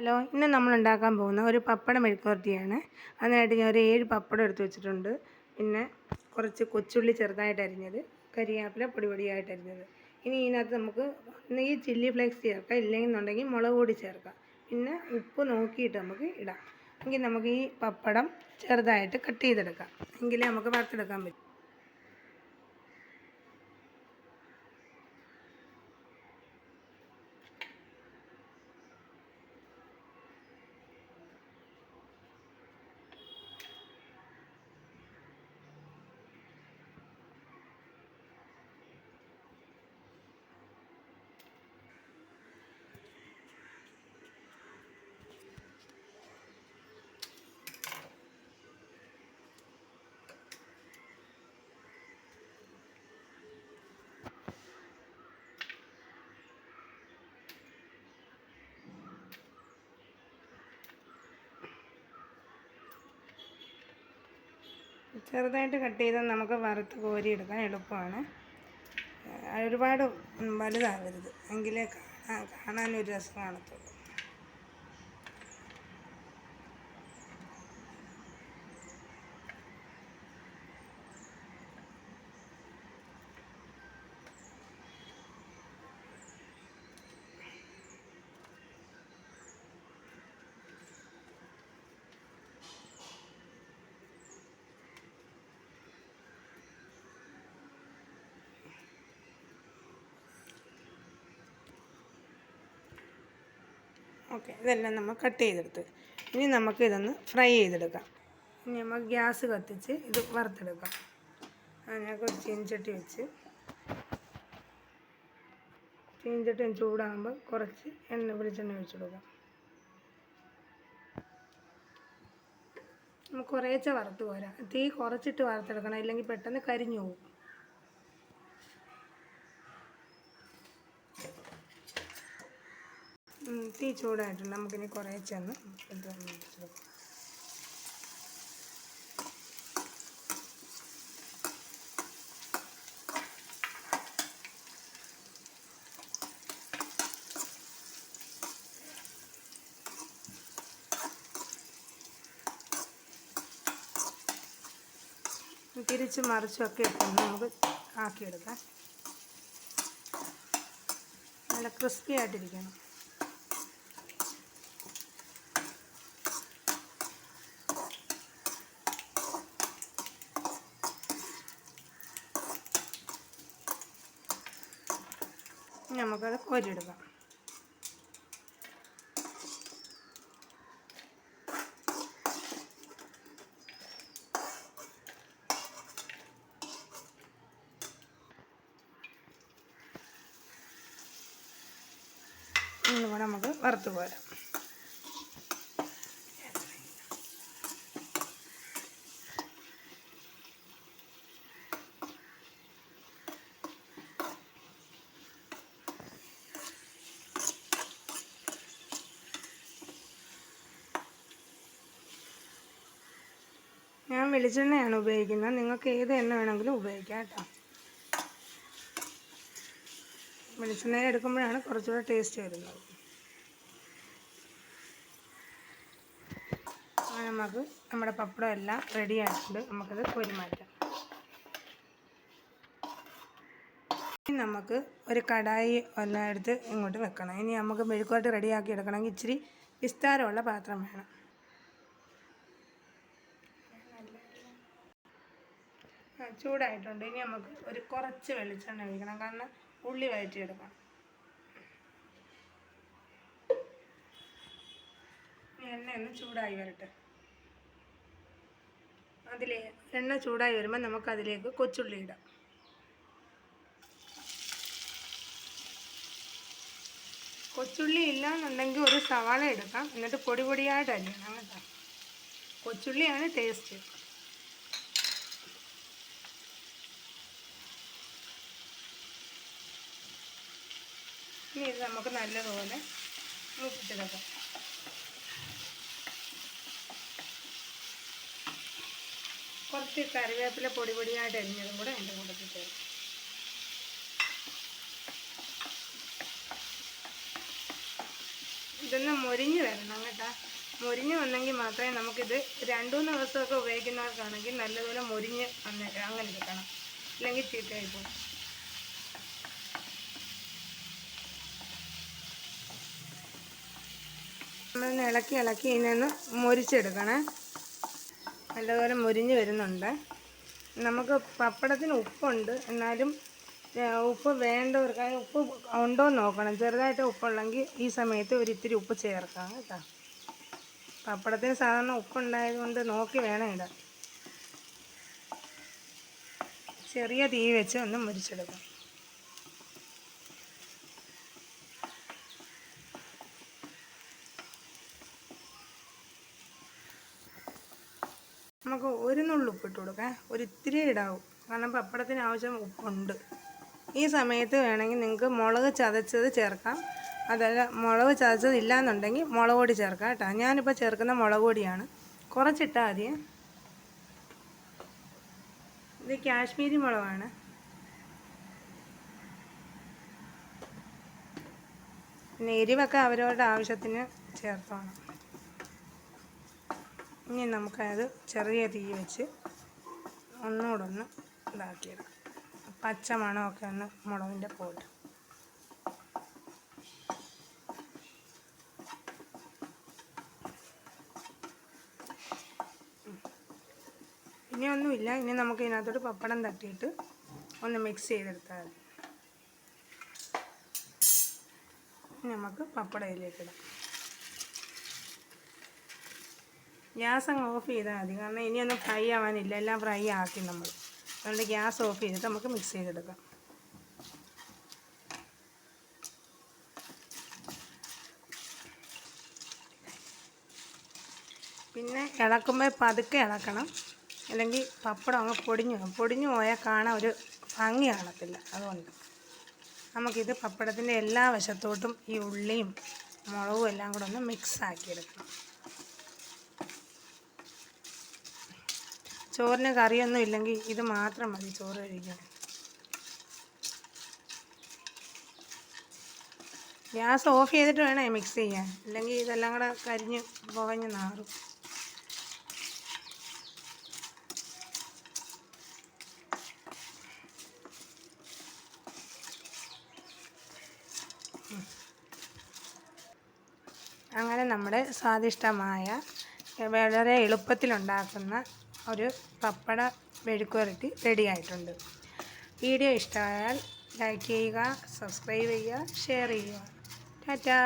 Hello ഇന്ന് നമ്മൾ ഉണ്ടാക്കാൻ പോകുന്ന ഒരു പപ്പട മെഴുക്കുവരട്ടിയാണ് അതിനായിട്ട് ഞാൻ ഒരു ഏഴ് പപ്പടം എടുത്തു വെച്ചിട്ടുണ്ട്. പിന്നെ കുറച്ച് കൊച്ചുള്ളി ചെറുതായിട്ട് അരിഞ്ഞത് കരിയാപ്പില പൊടി പൊടിയായിട്ട് അരിഞ്ഞത്. ഇനി ഇതിനകത്ത് നമുക്ക് ഒന്നുകിൽ ചില്ലി ഫ്ലേക്സ് ചേർക്കാം ഇല്ലെന്നുണ്ടെങ്കിൽ മുളക് പൊടി ചേർക്കാം. പിന്നെ ഉപ്പ് നോക്കിയിട്ട് നമുക്ക് ഇടാം. എങ്കിൽ നമുക്ക് ഈ പപ്പടം ചെറുതായിട്ട് കട്ട് ചെയ്തെടുക്കാം. എങ്കിലേ നമുക്ക് വറുത്തെടുക്കാൻ പറ്റും. ചെറുതായിട്ട് കട്ട് ചെയ്താൽ നമുക്ക് വറുത്ത് കോരിയെടുക്കാൻ എളുപ്പമാണ്. ഒരുപാട് വലുതാവരുത്. എങ്കിലേ കാണാൻ കാണാനൊരു രസം കാണത്തുള്ളൂ. ഓക്കെ. ഇതെല്ലാം നമ്മൾ കട്ട് ചെയ്തെടുത്ത്. ഇനി നമുക്ക് ഇതൊന്ന് ഫ്രൈ ചെയ്തെടുക്കാം. ഇനി നമുക്ക് ഗ്യാസ് കത്തിച്ച് ഇത് വറുത്തെടുക്കാം. അതിനൊക്കെ കുറച്ച് ചീഞ്ചട്ടി വെച്ച്. ചീഞ്ചട്ടി ചൂടാകുമ്പോൾ കുറച്ച് എണ്ണ വെളിച്ചെണ്ണ ഒഴിച്ച് കൊടുക്കാം. നമുക്ക് കുറേച്ചെ വറുത്ത് പോരാം. തീ കുറച്ചിട്ട് വറുത്തെടുക്കണം. ഇല്ലെങ്കിൽ പെട്ടെന്ന് കരിഞ്ഞു പോകും. തീ ചൂടായിട്ടുണ്ട്. നമുക്കിനി കുറേ ചെന്ന് തിരിച്ച് മറിച്ചൊക്കെ ഇട്ടൊന്ന് നമുക്ക് ആക്കിയെടുക്കാം. നല്ല ക്രിസ്പി ആയിട്ടിരിക്കണം. നമുക്കത് കോരിയെടുക്കാം ഇന്ന് കൂടെ നമുക്ക് വറുത്ത് പോരാം ഞാൻ വെളിച്ചെണ്ണയാണ് ഉപയോഗിക്കുന്നത്. നിങ്ങൾക്ക് ഏത് എണ്ണ വേണമെങ്കിലും ഉപയോഗിക്കാം കേട്ടോ. വെളിച്ചെണ്ണ എടുക്കുമ്പോഴാണ് കുറച്ചുകൂടെ ടേസ്റ്റ് വരുന്നത്. നമുക്ക് നമ്മുടെ പപ്പടം എല്ലാം റെഡി ആയിട്ടുണ്ട്. നമുക്കത് ഇനി നമുക്ക് ഒരു കടായി ഒന്നെടുത്ത് ഇങ്ങോട്ട് വെക്കണം. ഇനി നമുക്ക് മെഴുക്കുമായിട്ട് റെഡിയാക്കി എടുക്കണമെങ്കിൽ ഇച്ചിരി വിസ്താരമുള്ള പാത്രം വേണം. ചൂടായിട്ടുണ്ട്. ഇനി നമുക്ക് ഒരു കുറച്ച് വെളിച്ചെണ്ണ ഒഴിക്കണം. കാരണം ഉള്ളി വഴറ്റിയെടുക്കണം. എടുക്കാം എണ്ണ ഒന്ന് ചൂടായി വരട്ടെ. അതിലെ എണ്ണ ചൂടായി വരുമ്പോൾ നമുക്ക് അതിലേക്ക് കൊച്ചുള്ളി ഇടാം. കൊച്ചുള്ളി ഇല്ല എന്നുണ്ടെങ്കിൽ ഒരു സവാള എടുക്കാം. എന്നിട്ട് പൊടി പൊടിയായിട്ട് അരിയണം. കേട്ടോ കൊച്ചുള്ളിയാണ് ടേസ്റ്റ് ഇനി ഇത് നമുക്ക് നല്ലതുപോലെ മൂപ്പിച്ചെടുക്കാം. കുറച്ച് കറിവേപ്പില പൊടി പൊടിയായിട്ട് അരിഞ്ഞതും കൂടെ എന്റെ കൂട്ടത്തിൽ ചേർക്കും ഇതൊന്ന് മൊരിഞ്ഞ് വരണം കേട്ടോ. മൊരിഞ്ഞ് വന്നെങ്കിൽ മാത്രമേ നമുക്കിത് രണ്ടു മൂന്ന് ദിവസമൊക്കെ ഉപയോഗിക്കുന്നവർക്കാണെങ്കിൽ നല്ലതുപോലെ മൊരിഞ്ഞ് വന്നേക്കാം അങ്ങനെ എടുക്കണം. അല്ലെങ്കിൽ ചീത്തയായി പോകും. നമ്മളൊന്ന് ഇളക്കി ഇളക്കി ഇതിനൊന്ന് മുരിച്ചെടുക്കണേ. നല്ലതുപോലെ മുരിഞ്ഞ് വരുന്നുണ്ട്. നമുക്ക് പപ്പടത്തിന് ഉപ്പുണ്ട്. എന്നാലും ഉപ്പ് വേണ്ടവർക്ക് ഉപ്പ് ഉണ്ടോ എന്ന് നോക്കണം. ചെറുതായിട്ട് ഉപ്പുള്ളെങ്കിൽ ഈ സമയത്ത് ഒരു ഇത്തിരി ഉപ്പ് ചേർക്കാം കേട്ടോ. പപ്പടത്തിന് സാധാരണ ഉപ്പുണ്ടായതുകൊണ്ട് നോക്കി വേണം ഇടാൻ. ചെറിയ തീ വെച്ച് ഒന്ന് മുരിച്ചെടുക്കാം. നമുക്ക് ഒരു നുള്ളു ഉപ്പിട്ട് കൊടുക്കാം. ഒരു ഇത്തിരി ഇടാവും. കാരണം പപ്പടത്തിന് ആവശ്യം ഉപ്പുണ്ട്. ഈ സമയത്ത് വേണമെങ്കിൽ നിങ്ങൾക്ക് മുളക് ചതച്ചത് ചേർക്കാം. അതല്ല മുളക് ചതച്ചത് ഇല്ലയെന്നുണ്ടെങ്കിൽ മുളക് പൊടി ചേർക്കാം കേട്ടോ. ഞാനിപ്പോൾ ചേർക്കുന്ന മുളക് പൊടിയാണ്. കുറച്ചിട്ടാൽ മതി. ഇത് കാശ്മീരി മുളകാണ്. പിന്നെ എരിവൊക്കെ അവരവരുടെ ആവശ്യത്തിന് ചേർത്തോണം. ഇനി നമുക്കത് ചെറിയ തീ വെച്ച് ഒന്നുകൂടൊന്ന് ഇതാക്കിയെടുക്കാം പച്ച മണമൊക്കെ ഒന്ന് മുളകിന്റെ പോട്ട്. ഇനി ഒന്നുമില്ല. ഇനി നമുക്ക് ഇതിനകത്തോട്ട് പപ്പടം തട്ടിയിട്ട് ഒന്ന് മിക്സ് ചെയ്തെടുത്താൽ മതി. നമുക്ക് പപ്പടയിലേക്ക് ഇടാം. ഗ്യാസ് അങ്ങ് ഓഫ് ചെയ്താൽ മതി. കാരണം ഇനിയൊന്നും ഫ്രൈ ആവാനില്ല. എല്ലാം ഫ്രൈ ആക്കി നമ്മൾ. അതുകൊണ്ട് ഗ്യാസ് ഓഫ് ചെയ്തിട്ട് നമുക്ക് മിക്സ് ചെയ്തെടുക്കാം. പിന്നെ ഇളക്കുമ്പോൾ പതുക്കെ ഇളക്കണം. അല്ലെങ്കിൽ പപ്പടം അങ്ങ് പൊടിഞ്ഞു പൊടിഞ്ഞു പോയാൽ കാണാൻ ഒരു ഭംഗി കാണത്തില്ല. അതുകൊണ്ട് നമുക്കിത് പപ്പടത്തിന്റെ എല്ലാ വശത്തോട്ടും ഈ ഉള്ളിയും മുളകും എല്ലാം കൂടെ ഒന്ന് മിക്സ് ആക്കിയെടുക്കണം ചോറിന് കറിയൊന്നും ഇല്ലെങ്കിൽ ഇത് മാത്രം മതി ചോറ് കഴിക്കാൻ. ഗ്യാസ് ഓഫ് ചെയ്തിട്ട് വേണേ മിക്സ് ചെയ്യാൻ. അല്ലെങ്കിൽ ഇതെല്ലാം കൂടെ കരിഞ്ഞ് പുകഞ്ഞ് നാറും. അങ്ങനെ നമ്മുടെ സ്വാദിഷ്ടമായ വളരെ എളുപ്പത്തിലുണ്ടാക്കുന്ന ഒരു പപ്പട മെഴുക്കുവരട്ടി റെഡിയായിട്ടുണ്ട് വീഡിയോ ഇഷ്ടമായാൽ ലൈക്ക് ചെയ്യുക സബ്സ്ക്രൈബ് ചെയ്യുക ഷെയർ ചെയ്യുക. ടാറ്റാ!